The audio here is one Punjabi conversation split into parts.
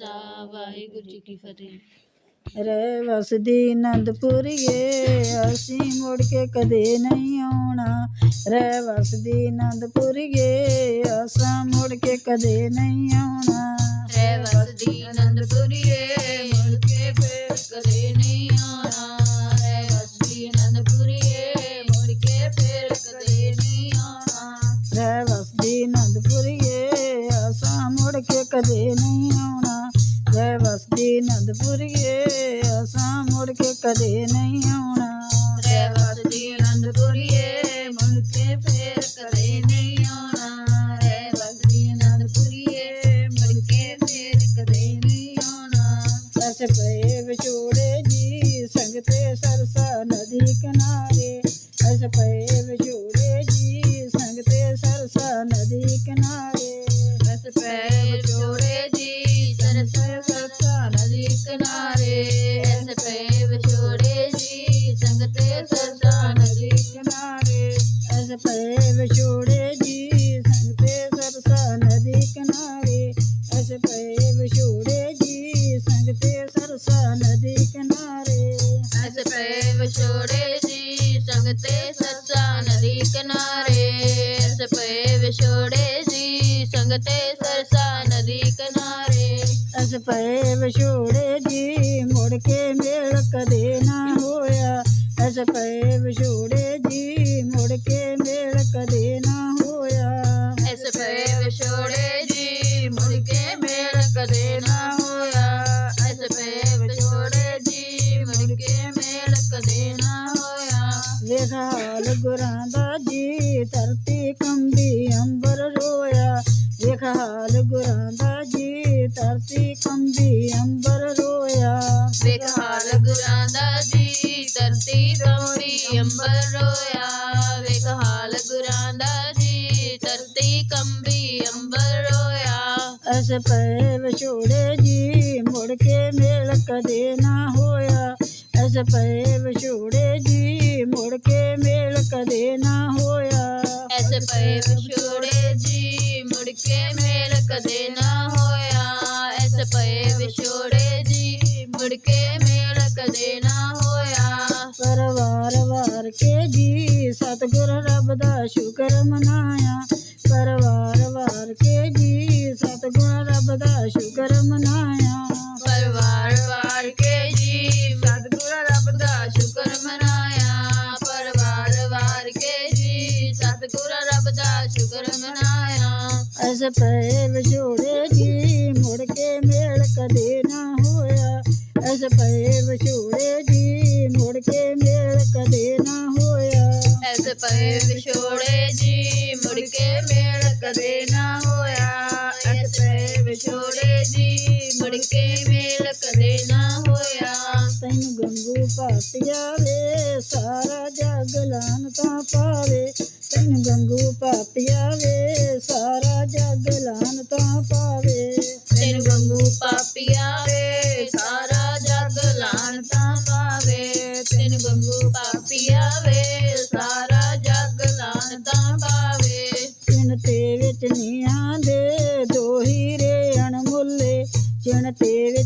ਖਾਲਸਾ ਵਾਹਿਗੁਰੂ ਜੀ ਕੀ ਫਤਿਹ। ਰਹਿ ਵਸਦੀ ਨੰਦਪੁਰੀਏ ਅਸੀਂ ਮੁੜ ਕੇ ਕਦੇ ਨਹੀਂ ਆਉਣਾ। ਰਹਿ ਵਸਦੀ ਨੰਦਪੁਰੀਏ ਅਸਾਂ ਮੁੜ ਕੇ ਕਦੇ ਨਹੀਂ ਆਉਣਾ। ਰਹਿ ਵਸਦੀ ਆਨੰਦਪੁਰੀਏ ਮੁੜ ਕੇ ਫੇਰ ਕਦੇ ਨਹੀਂ ਆਉਣਾ। ਰਹਿ ਵਸਦੀ ਆਨੰਦਪੁਰੀਏ ਮੁੜ ਕੇ ਫੇਰ ਕਦੇ ਨਹੀਂ ਆਉਣਾ। ਰਹਿ ਵਸਦੀ ਨੰਦਪੁਰੀਏ ਅਸਾਂ ਮੁੜ ਕੇ ਕਦੇ ਨਹੀਂ ਆਉਣਾ। ਵਸਦੀ ਨੰਦਪੁਰੀਏ ਅਸਾਂ ਮੁੜ ਕੇ ਕਦੇ ਨਹੀਂ ਆਉਣਾ। ਰਹਿ ਵਸਦੀ ਆਨੰਦਪੁਰੀਏ ਮੁੜ ਕੇ ਫੇਰ ਕਦੇ ਨਹੀਂ ਆਉਣਾ। ਰਹਿ ਵਸਦੀ ਆਨੰਦਪੁਰੀਏ ਮੁੜ ਕੇ ਫੇਰ ਕਦੇ ਨਹੀਂ ਆਉਣਾ। ਅਸ ਪਏ ਵਿਛੋੜੇ ਜੀ ਸੰਗ ਤੇ ਸਰਸਾ ਨਦੀ ਕਿਨਾਰੇ। ਅਸ ਪਏ ਵਿਛੋੜੇ ਜੀ ਸੰਗ ਤੇ ਸਰਸਾ ਨਦੀ ਕਿਨਾਰੇ। ਬਸ ਪੈਰ ਅਸ ਪਏ ਵਿਛੋੜੇ ਜੀ ਸੰਗ ਤੇ ਸਰਸਾ ਨਦੀ ਕਿਨਾਰੇ। ਅਸ ਪਏ ਵਿਛੋੜੇ ਜੀ ਸੰਗ ਤੇ ਸਰਸਾ ਨਦੀ ਕਿਨਾਰੇ। ਐਸ ਪੈ ਵਿਛੋੜੇ ਜੀ ਸੰਗਤੇ ਸਰਸਾ ਨਦੀ ਕਿਨਾਰੇ। ਐਸ ਪੈ ਵਿਛੋੜੇ ਜੀ ਸੰਗਤੇ ਸਰਸਾ ਨਦੀ ਕਿਨਾਰੇ। ਅਸ ਪਏ ਵਿਛੋੜੇ ਜੀ ਮੁੜ ਕੇ ਮੇਲ ਕਦੇ ਪਏ ਵਿਛੋੜੇ ਜੀ ਮੁੜ ਕੇ ਮੇਲ ਕਦੇ ਨਾ ਅਸ ਪਏ ਵਿਛੋੜੇ ਜੀ ਮੁੜ ਕੇ ਮੇਲ ਕਦੇ ਨਾ ਹੋਇਆ। ਅਸ ਪਏ ਵਿਛੋੜੇ ਜੀ ਮੁੜ ਕੇ ਮੇਲ ਕਦੇ ਨਾ ਹੋਇਆ। ਐਸ ਪਏ ਵਿਛੋੜੇ ਜੀ ਮੁੜ ਕੇ ਮੇਲ ਕਦੇ ਨਾ ਹੋਇਆ। ਐਸ ਪਏ ਵਿਛੋੜੇ ਜੀ ਮੁੜ ਕੇ ਮੇਲ ਕਦੇ ਨਾ ਹੋਇਆ। ਪਰਵਾਰ ਵਾਰ ਕੇ ਜੀ ਸਤਿਗੁਰ ਰੱਬ ਦਾ ਸ਼ੁਕਰ ਮਨਾਇਆ ਦਾ ਸ਼ੁਕਰ ਮਨਾਇਆ। ਪਰਵਾਰ ਵਾਰ ਕੇ ਜੀ ਸਤਿਗੁਰ ਰੱਬ ਦਾ ਸ਼ੁਕਰ ਮਨਾਇਆ। ਪਰਵਾਰ ਵਾਰ ਕੇ ਜੀ ਸਤਿਗੁਰ ਰੱਬ ਦਾ ਸ਼ੁਕਰ ਮਨਾਇਆ। ਅਸ ਪਏ ਵਿਛੋੜੇ ਜੀ ਮੁੜ ਕੇ ਮੇਲ ਕਦੇ ਨਾ ਹੋਇਆ। ਅਸ ਪਏ ਵਿਛੋੜੇ ਜੀ ਮੁੜ ਕੇ ਮੇਲ ਕਦੇ ਨਾ ਹੋਇਆ। ਐਸ ਪਏ ਵਿਛੋੜੇ ਜੀ ਮੁੜ ਕੇ ਮੇਲ ਕਦੇ ਨਾ ਹੋਇਆ। ਛੋੜੇ ਵਿਛੋੜੇ ਜੀ, ਮੁੜ ਕੇ ਮੇਲ ਕਦੇ ਨਾ ਹੋਇਆ। ਤੈਨੂੰ ਗੰਗੂ ਪਾਤਿਆ ਵੇ ਸਾਰਾ ਜਗ ਲਾਨਤਾਂ ਪਾਵੇ। ਤੈਨੂੰ ਗੰਗੂ ਪਾਤਿਆ ਵੇ ਸਾਰਾ ਜਗ ਲਾਨਤਾਂ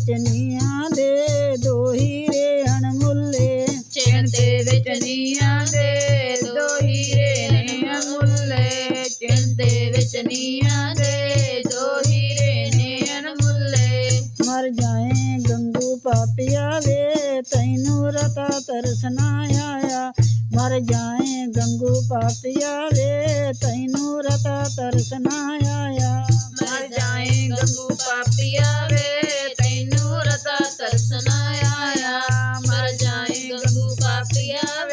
ਤੇ ਵਿੱਚ ਨੀਆਂ ਦੇ ਦੋ ਹੀਰੇ ਅਣਮੁੱਲੇ। ਚਿਣ ਦੇ ਵਿੱਚ ਨੀਆਂ ਦੇ ਦੋ ਹੀਰੇ ਨੇ ਅਮੁੱਲੇ ਚਿਣ ਦੇ ਵਿੱਚ ਨੀਆਂ ਦੇ ਦੋ ਹੀਰੇ ਨੇ ਅਨਮੁੱਲੇ ਮਰ ਜਾਏ ਗੰਗੂ ਪਾਪਿਆ ਵੇ ਤੈਨੂੰ ਰਤਾ ਤਰਸ ਨਾ ਆਇਆ। ਮਰ ਜਾਏ ਗੰਗੂ ਪਾਪਿਆ ਵੇ ਤੈਨੂੰ ਰਤਾ ਤਰਸ ਨਾ ਆਇਆ। ਮਰ ਜਾਏ ਗੰਗੂ ਪਾਪੀਆ yeah.